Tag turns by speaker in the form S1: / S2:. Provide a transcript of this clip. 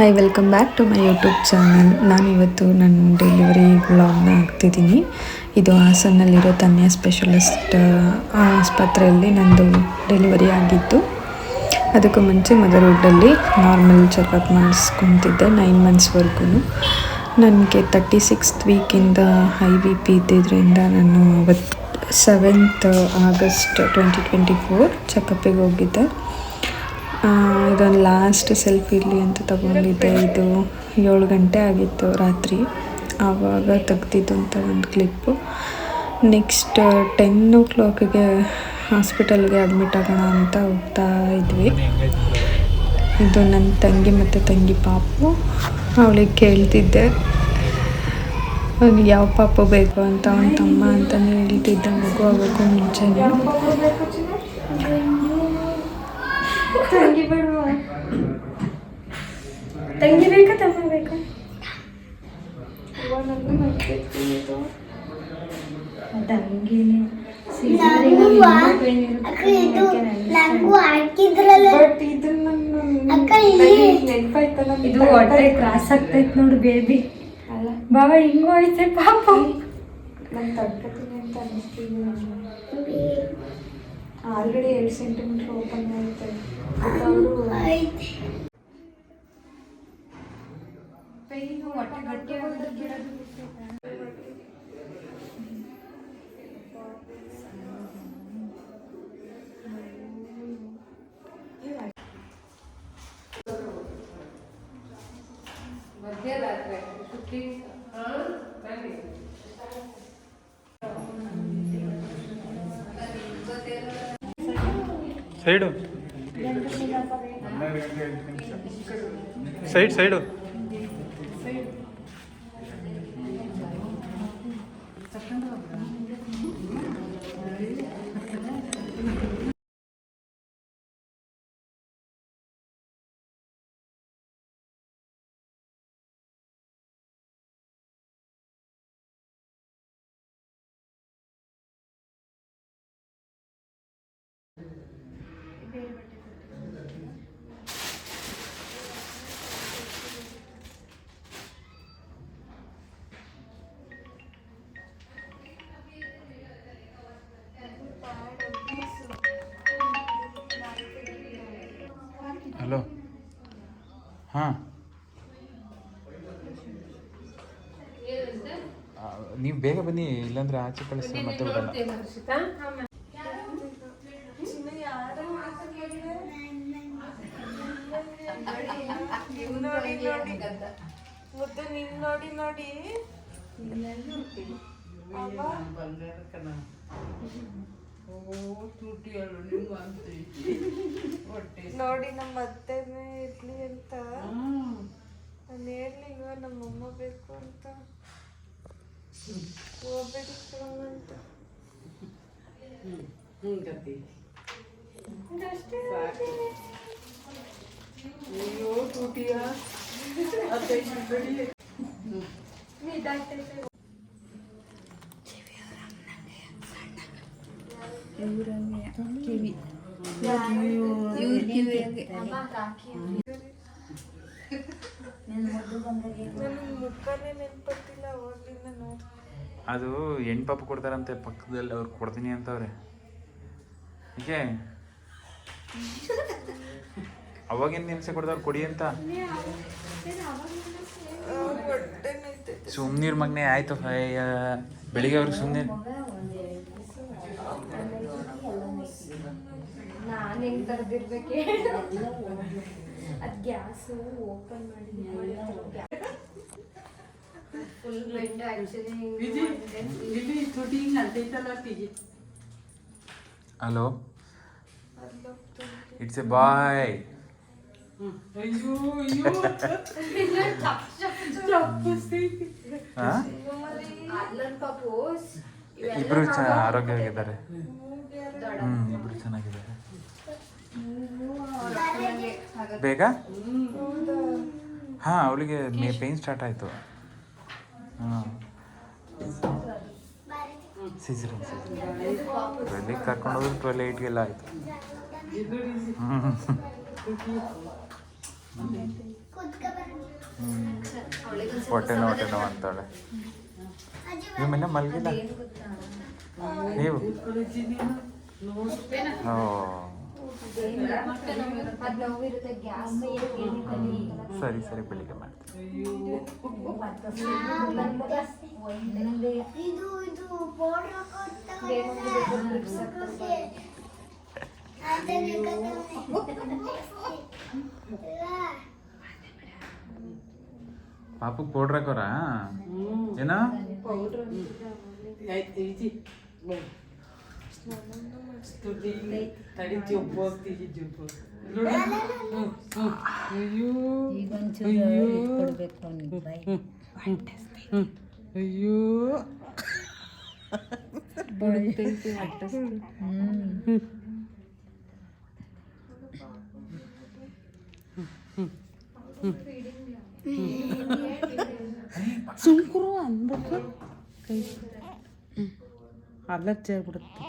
S1: Hi welcome back to my YouTube channel ನಾನು ಇವತ್ತು ನನ್ನ ಡೆಲಿವರಿ ಬ್ಲಾಗ್ನ ಹಾಕ್ತಿದ್ದೀನಿ. ಇದು ಹಾಸನ್ನಲ್ಲಿರೋ ತನ್ಯ ಸ್ಪೆಷಲಿಸ್ಟ್ ಆಸ್ಪತ್ರೆಯಲ್ಲಿ ನಂದು ಡೆಲಿವರಿ ಆಗಿತ್ತು ಅದಕ್ಕೂ ಮುಂಚೆ ಮದರ್ವುಡ್ಡಲ್ಲಿ ನಾರ್ಮಲ್ ಚೆಕಪ್ ಮಾಡಿಸ್ಕೊತಿದ್ದೆ ನೈನ್ ಮಂತ್ಸ್ವರೆಗೂ ನನಗೆ ತರ್ಟಿ ಸಿಕ್ಸ್ತ್ ವೀಕಿಂದ ಹೈ ಬಿ ಪಿ ಇದ್ದಿದ್ದರಿಂದ ನಾನು ಅವತ್ತು seventh August twenty twenty four ಚೆಕಪ್ಪಿಗೆ ಹೋಗಿದ್ದೆ. ಇದೊಂದು ಲಾಸ್ಟ್ ಸೆಲ್ಫಿ ಇರಲಿ ಅಂತ ತಗೊಂಡಿದ್ದೆ. ಇದು ಏಳು ಗಂಟೆ ಆಗಿತ್ತು ರಾತ್ರಿ. ಆವಾಗ ತೆಗ್ದಿದ್ದಂಥ ಒಂದು ಕ್ಲಿಪ್ಪು ನೆಕ್ಸ್ಟ್ ಟೆನ್ ಓ ಕ್ಲಾಕಿಗೆ ಹಾಸ್ಪಿಟಲ್ಗೆ ಅಡ್ಮಿಟ್ ಆಗೋಣ ಅಂತ ಹೋಗ್ತಾ ಇದ್ವಿ. ಇದು ನನ್ನ ತಂಗಿ ಮತ್ತು ತಂಗಿ ಪಾಪು. ಅವಳಿಗೆ ಕೇಳ್ತಿದ್ದೆ. ಅವ್ನಿಗೆ ಯಾವ ಪಾಪು ಬೇಕು ಅಂತ ಅವನ ತಮ್ಮ ಅಂತಲೇ ಹೇಳ್ತಿದ್ದ ಮಗು ಆಗೋಕ್ಕೂ ಮುಂಚೆನೇ.
S2: ಬೇಡವಾ? ತಂಗಿ ಬೇಕಾ ತಮ್ಮ ಬೇಕಾ? ತಂಗಿನೇ.
S3: ಇದು ನಂಗೂ ಹಾಕಿದ್ರಲ್ಲ.
S2: ಬಟ್ ಇದು ನನ್ನ
S3: ಅಕ್ಕ ಇಲ್ಲಿ
S2: ನೆನ್ಪಾಯ್ತಲ್ಲ ಇದು ಹೊಟ್ಟೆ ಕ್ರಾಸ್ ಆಗ್ತೈತ್ ನೋಡು ಬೇಬಿ ಅಲ್ಲ. ಬಾಬಾ ಹಿಂಗೂ ಐತೆ ಪಾಪ. ನಾನು ತಡ್ಕತೀನಿ ಅಂತ ಅನಿಸ್ತಿದೆ ನನಗೆ ಆಲ್ರೆಡಿ ಎರಡು ಸೆಂಟಿಮೀಟ್ರ್ ಓಪನ್ ಆಗುತ್ತೆ ಅವರು
S3: ಐತೆ.
S4: Side side side hello. ಹಾಂ. ನೀವು ಬೇಗ ಬನ್ನಿ ಇಲ್ಲಾಂದ್ರೆ ಆಚೆ ಕಳಿಸಿ ಮತ್ತೆ
S2: ನಿನ್ ನೋಡಿ ನೋಡಿ ನೋಡಿ ನಮ್ಮ ಅತ್ತೆನೇ ಇರ್ಲಿ ಅಂತ ನಾನು ನಮ್ಮ ನಮ್ಮಮ್ಮ ಬೇಕು ಅಂತ ಹೋಗ್ಬೇಕು ಅಂತ ಅಷ್ಟೇ ಇದಾಗ್ತೈತೆ
S4: ಅದು ಹೆಣ್ಣು ಪಾಪ ಕೊಡ್ತಾರಂತೆ ಪಕ್ಕದಲ್ಲಿ ಅವ್ರು ಕೊಡ್ತೀನಿ ಅಂತವ್ರೆ. ಹೀಗೆ. ಅವಾಗೇನು ನಿಮ್ಸೆ ಕೊಡ್ದವ್ರು ಕೊಡಿ ಅಂತ. ಸುಮ್ನೀರ್ ಮಗ್ನೆ ಆಯ್ತು ಅಯ್ಯ. ಬೆಳಿಗ್ಗೆ ಅವ್ರಿಗೆ ಸುಮ್ಮನೆ
S2: ನಾನು ಹೆಂಗ್ ತರದಿರ್ಬೇಕು ಅದ್ ಗ್ಯಾಸು ಓಪನ್ ಮಾಡಿ full
S4: bend hello it's a
S2: boy ಪಾಪೋಸ್
S4: ಇಬ್ರು ಆರೋಗ್ಯವಾಗಿದ್ದಾರೆ. ಹ್ಮ್, ಇಬ್ರು ಚೆನ್ನಾಗಿದ್ದಾರೆ. ಬೇಗ? ಹಾ, ಅವಳಿಗೆ ಮೇ ಪೇನ್ ಸ್ಟಾರ್ಟ್ ಆಯ್ತು. ಹಾಂ. ಟ್ವೆಲ್ಲಿಗೆ ಕರ್ಕೊಂಡು ಹೋದ್ರೆ ಟ್ವೆಲ್ ಏಯ್ಟ್ಗೆಲ್ಲ ಆಯಿತು. ಹೊಟ್ಟೆ ನೋವು ಹೊಟ್ಟೆ ನೋವು ಅಂತಾಳೆ. ನೀವು ಮೊನ್ನೆ ಮಲಗಿಲ್ಲ? ನೀವು? ಓ
S2: ಅದು ನೋವಿರುತ್ತೆ ಗ್ಯಾಸ್
S4: ಸರಿ ಸರಿ ಬೆಳಿಗ್ಗೆ ಮಾಡ್ತೀನಿ.
S3: ಇದು ಇದು ಪೌಡರ್
S4: ಪಾಪು ಪೌಡ್ರ್ ಹಾಕೋರಾ ಏನೋ
S5: ತಡಿ ಜೊಬ್ಬು ಹೋಗ್ತೀವಿ ಜೊಬ್ಬು ಅಯ್ಯೋ ಸುಮ್ಕರು ಅನ್ಬೇಕು ಕೈ ಅಲರ್ಜಿ ಆಗ್ಬಿಡುತ್ತೆ